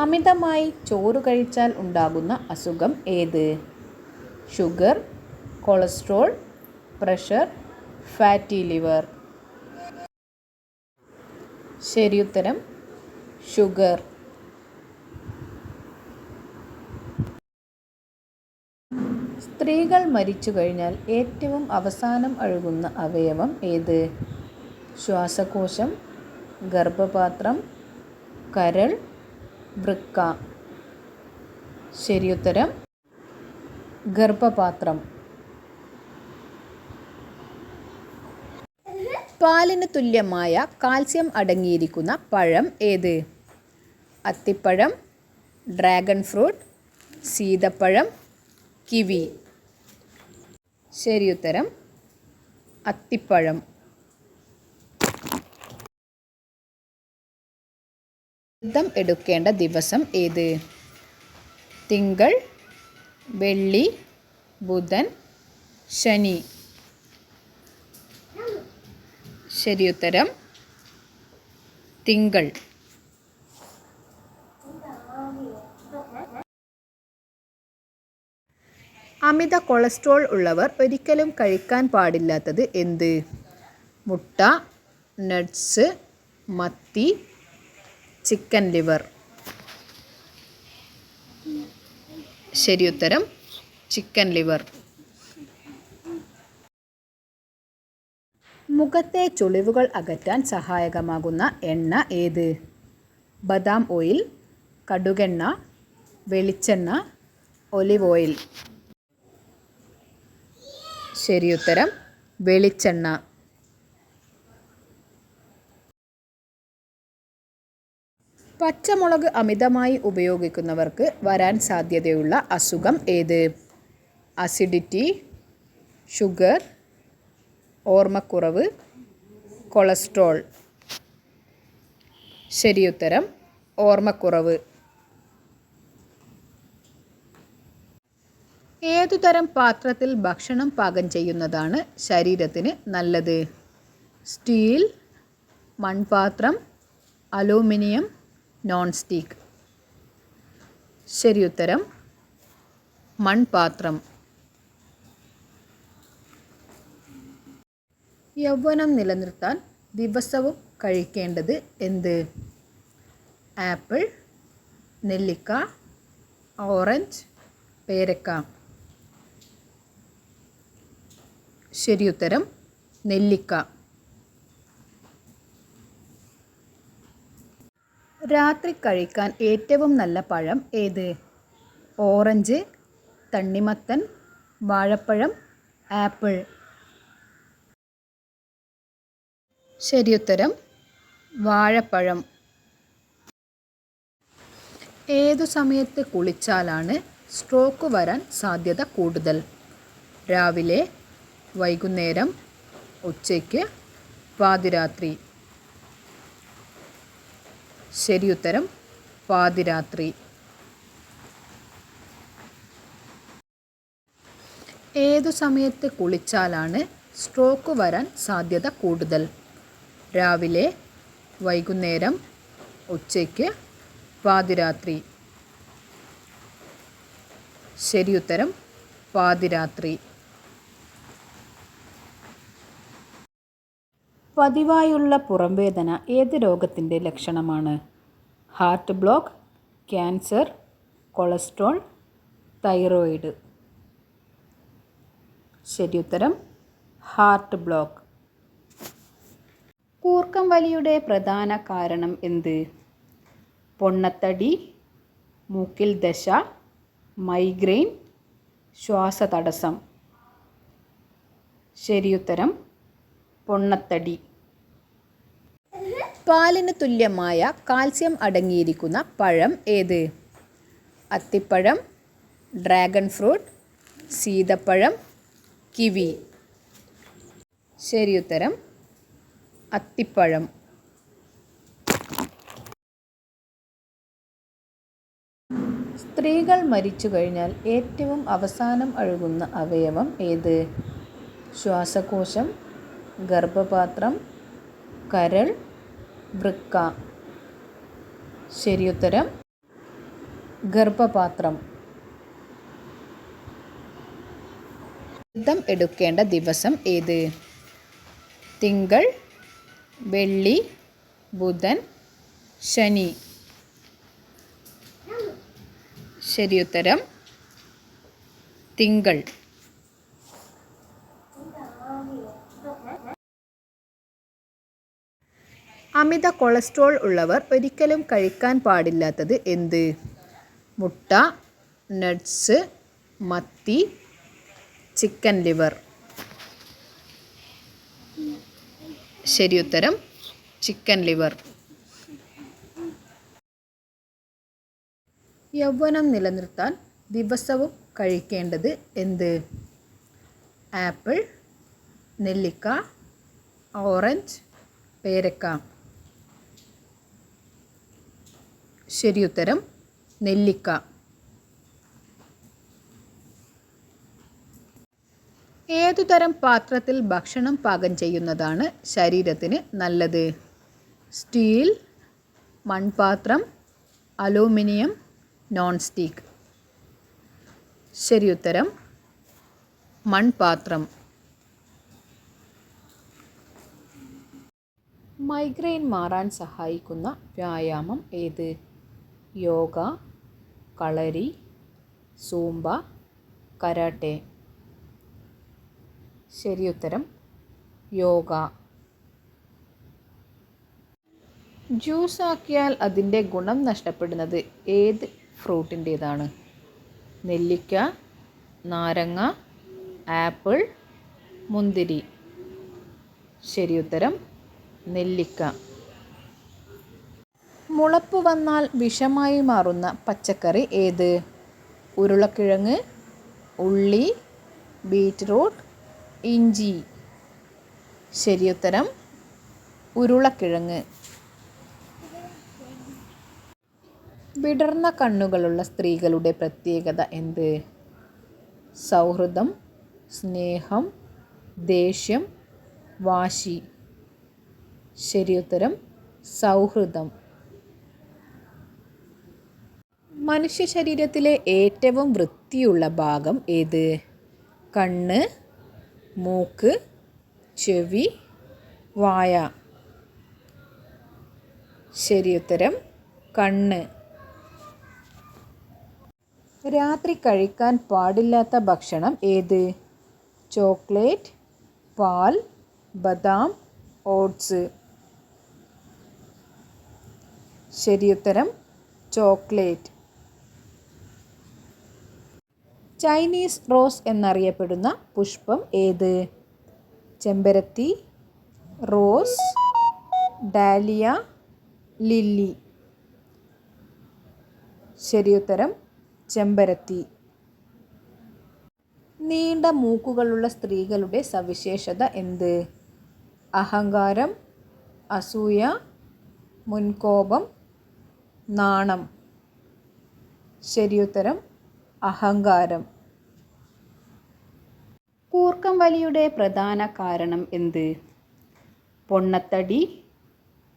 അമിതമായി ചോറ് കഴിച്ചാൽ ഉണ്ടാകുന്ന അസുഖം ഏത്? Sugar cholesterol pressure fatty liver. ശരിയുത്തരം ഷുഗർ. സ്ത്രീകൾ മരിച്ചു കഴിഞ്ഞാൽ ഏറ്റവും അവസാനം അഴുകുന്ന അവയവം ഏത്? ശ്വാസകോശം ഗർഭപാത്രം കരൾ വൃക്ക. ശരിയുത്തരം ഗർഭപാത്രം. പാലിന് തുല്യമായ കാൽസ്യം അടങ്ങിയിരിക്കുന്ന പഴം ഏത്? അത്തിപ്പഴം ഡ്രാഗൺ ഫ്രൂട്ട് സീതപ്പഴം കിവി. ശരിയുത്തരം അത്തിപ്പഴം. വ്രതം എടുക്കേണ്ട ദിവസം ഏത്? തിങ്കൾ വെള്ളി ബുധൻ ശനി. ശരിയുത്തരം തിങ്കൾ. അമിത കൊളസ്ട്രോൾ ഉള്ളവർ ഒരിക്കലും കഴിക്കാൻ പാടില്ലാത്തത് എന്ത്? മുട്ട നട്ട്സ് മത്തി ചിക്കൻ ലിവർ. ശരി ഉത്തരം ചിക്കൻ ലിവർ. മുഖത്തെ ചുളിവുകൾ അകറ്റാൻ സഹായകമാകുന്ന എണ്ണ ഏത്? ബദാം ഓയിൽ കടുകെണ്ണ വെളിച്ചെണ്ണ ഒലിവ് ഓയിൽ. ശരിയുത്തരം വെളിച്ചെണ്ണ. പച്ചമുളക് അമിതമായി ഉപയോഗിക്കുന്നവർക്ക് വരാൻ സാധ്യതയുള്ള അസുഖം ഏത്? അസിഡിറ്റി ഷുഗർ ഓർമ്മക്കുറവ് കൊളസ്ട്രോൾ. ശരിയുത്തരം ഓർമ്മക്കുറവ്. ഏതുതരം പാത്രത്തിൽ ഭക്ഷണം പാകം ചെയ്യുന്നതാണ് ശരീരത്തിന് നല്ലത്? സ്റ്റീൽ മൺപാത്രം അലൂമിനിയം നോൺ ശരി ഉത്തരം. മൺപാത്രം. യൗവനം നിലനിർത്താൻ ദിവസവും കഴിക്കേണ്ടത് എന്ത്? ആപ്പിൾ നെല്ലിക്ക ഓറഞ്ച് പേരക്ക. ശരിയുത്തരം നെല്ലിക്ക. രാത്രി കഴിക്കാൻ ഏറ്റവും നല്ല പഴം ഏത്? ഓറഞ്ച് തണ്ണിമത്തൻ വാഴപ്പഴം ആപ്പിൾ. ശരിയുത്തരം വാഴപ്പഴം. ഏതു സമയത്ത് കുളിച്ചാലാണ് സ്ട്രോക്ക് വരാൻ സാധ്യത കൂടുതൽ? രാവിലെ വൈകുന്നേരം ഉച്ചയ്ക്ക് പാതിരാത്രി. ശരിയുത്തരം. പാതിരാത്രി. ഏതു സമയത്ത് കുളിച്ചാലാണ് സ്ട്രോക്ക് വരാൻ സാധ്യത കൂടുതൽ? രാവിലെ വൈകുന്നേരം ഉച്ചയ്ക്ക് പാതിരാത്രി. ശരിയുത്തരം പാതിരാത്രി. പതിവായുള്ള പുറംവേദന ഏത് രോഗത്തിന്റെ ലക്ഷണമാണ്? Heart block cancer cholesterol thyroid. ശരിയുത്തരം ഹാർട്ട് ബ്ലോക്ക്. കൂർക്കം വലിയുടെ പ്രധാന കാരണം എന്ത്? പൊണ്ണത്തടി മൂക്കിൽ ദശ മൈഗ്രെയിൻ ശ്വാസതടസ്സം. ശരിയുത്തരം പൊണ്ണത്തടി. പാലിന് തുല്യമായ കാൽസ്യം അടങ്ങിയിരിക്കുന്ന പഴം ഏത്? അത്തിപ്പഴം ഡ്രാഗൺ ഫ്രൂട്ട് സീതപ്പഴം കിവി. ശരി ഉത്തരം അത്തിപ്പഴം. സ്ത്രീകൾ മരിച്ചു കഴിഞ്ഞാൽ ഏറ്റവും അവസാനം അഴുകുന്ന അവയവം ഏത്? ശ്വാസകോശം ഗർഭപാത്രം കരൾ വൃക്ക. ശരിയുത്തരം ഗർഭപാത്രം. വ്രതം എടുക്കേണ്ട ദിവസം ഏത്? തിങ്കൾ വെള്ളി ബുധൻ ശനി. ശരിയുത്തരം തിങ്കൾ. അമിത കൊളസ്ട്രോൾ ഉള്ളവർ ഒരിക്കലും കഴിക്കാൻ പാടില്ലാത്തത് എന്ത്? മുട്ട നട്ട്സ് മത്തി ചിക്കൻ ലിവർ. ശരി ഉത്തരം ചിക്കൻ ലിവർ. യൗവനം നിലനിർത്താൻ ദിവസവും കഴിക്കേണ്ടത് എന്ത്? ആപ്പിൾ നെല്ലിക്ക ഓറഞ്ച് പേരക്ക. ശരിയുത്തരം നെല്ലിക്ക. ഏതുതരം പാത്രത്തിൽ ഭക്ഷണം പാകം ചെയ്യുന്നതാണ് ശരീരത്തിന് നല്ലത്? സ്റ്റീൽ മൺപാത്രം അലൂമിനിയം നോൺ സ്റ്റിക്ക് ശരിയുത്തരം മൺപാത്രം. മൈഗ്രെയിൻ മാറാൻ സഹായിക്കുന്ന വ്യായാമം ഏത്? Yoga kalari Zumba karate. ശരിയുത്തരം യോഗ. ജ്യൂസ് ആക്കിയാൽ അതിന്റെ ഗുണം നഷ്ടപ്പെടുന്നത് ഏത് ഫ്രൂട്ടിന്റേതാണ്? നെല്ലിക്ക നാരങ്ങ ആപ്പിൾ മുന്തിരി. ശരിയുത്തരം നെല്ലിക്ക. മുളപ്പ് വന്നാൽ വിഷമായി മാറുന്ന പച്ചക്കറി ഏത്? ഉരുളക്കിഴങ്ങ് ഉള്ളി ബീറ്റ്റൂട്ട് ഇഞ്ചി. ശരിയുത്തരം ഉരുളക്കിഴങ്ങ്. വിടർന്ന കണ്ണുകളുള്ള സ്ത്രീകളുടെ പ്രത്യേകത എന്ത്? സൗഹൃദം സ്നേഹം ദേഷ്യം വാശി. ശരിയുത്തരം സൗഹൃദം. മനുഷ്യ ശരീരത്തിലെ ഏറ്റവും വൃത്തിയുള്ള ഭാഗം ഏത്? കണ്ണ് മൂക്ക് ചെവി വായ. ശരിയുത്തരം കണ്ണ്. രാത്രി കഴിക്കാൻ പാടില്ലാത്ത ഭക്ഷണം ഏത്? ചോക്ലേറ്റ് പാൽ ബദാം ഓട്സ്. ശരിയുത്തരം ചോക്ലേറ്റ്. ചൈനീസ് റോസ് എന്നറിയപ്പെടുന്ന പുഷ്പം ഏത്? ചെമ്പരത്തി റോസ് ഡാലിയ ലില്ലി. ശരിയുത്തരം ചെമ്പരത്തി. നീണ്ട മൂക്കുകളുള്ള സ്ത്രീകളുടെ സവിശേഷത എന്ത്? അഹങ്കാരം അസൂയ മുൻകോപം നാണം. ശരിയുത്തരം അഹങ്കാരം. കൂർക്കം വലിയുടെ പ്രധാന കാരണം എന്ത്? പൊണ്ണത്തടി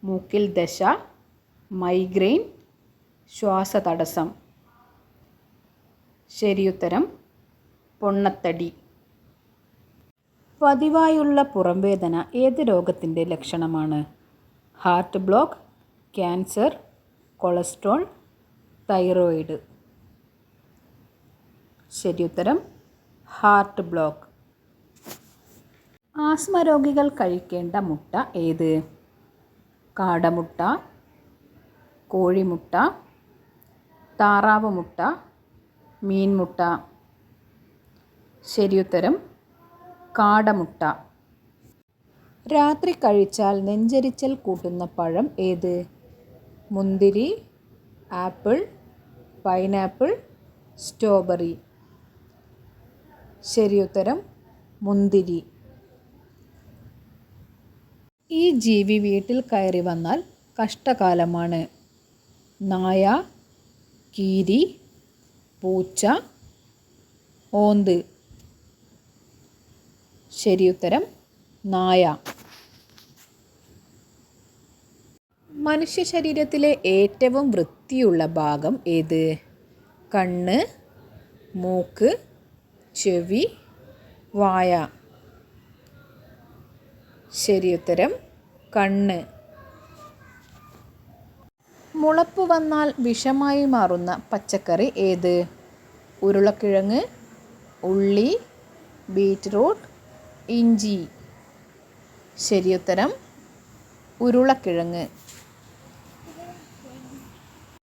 മൂക്കിൽ ദശ മൈഗ്രെയിൻ ശ്വാസതടസ്സം. ശരിയുത്തരം പൊണ്ണത്തടി. പതിവായുള്ള പുറംവേദന ഏത് രോഗത്തിന്റെ ലക്ഷണമാണ്? Heart block cancer cholesterol thyroid. ശരിയുത്തരം. Heart block. ആസ്മ രോഗികൾ കഴിക്കേണ്ട മുട്ട ഏത്? കാടമുട്ട കോഴിമുട്ട താറാവ് മുട്ട മീൻമുട്ട ശരിയുത്തരം കാടമുട്ട. രാത്രി കഴിച്ചാൽ നെഞ്ചരിച്ചൽ കൂട്ടുന്ന പഴം ഏത്? മുന്തിരി ആപ്പിൾ പൈനാപ്പിൾ സ്ട്രോബെറി. ശരിയുത്തരം മുന്തിരി. ഈ ജീവി വീട്ടിൽ കയറി വന്നാൽ കഷ്ടകാലമാണ്. നായ കീരി പൂച്ച ഓന്ത്. ശരിയുത്തരം നായ. മനുഷ്യ ശരീരത്തിലെ ഏറ്റവും വൃത്തിയുള്ള ഭാഗം ഏത്? കണ്ണ് മൂക്ക് ചെവി വായ. ശരിയുത്തരം കണ്ണ്. മുളപ്പ് വന്നാൽ വിഷമായി മാറുന്ന പച്ചക്കറി ഏത്? ഉരുളക്കിഴങ്ങ് ഉള്ളി ബീറ്റ്റൂട്ട് ഇഞ്ചി. ശരിയുത്തരം ഉരുളക്കിഴങ്ങ്.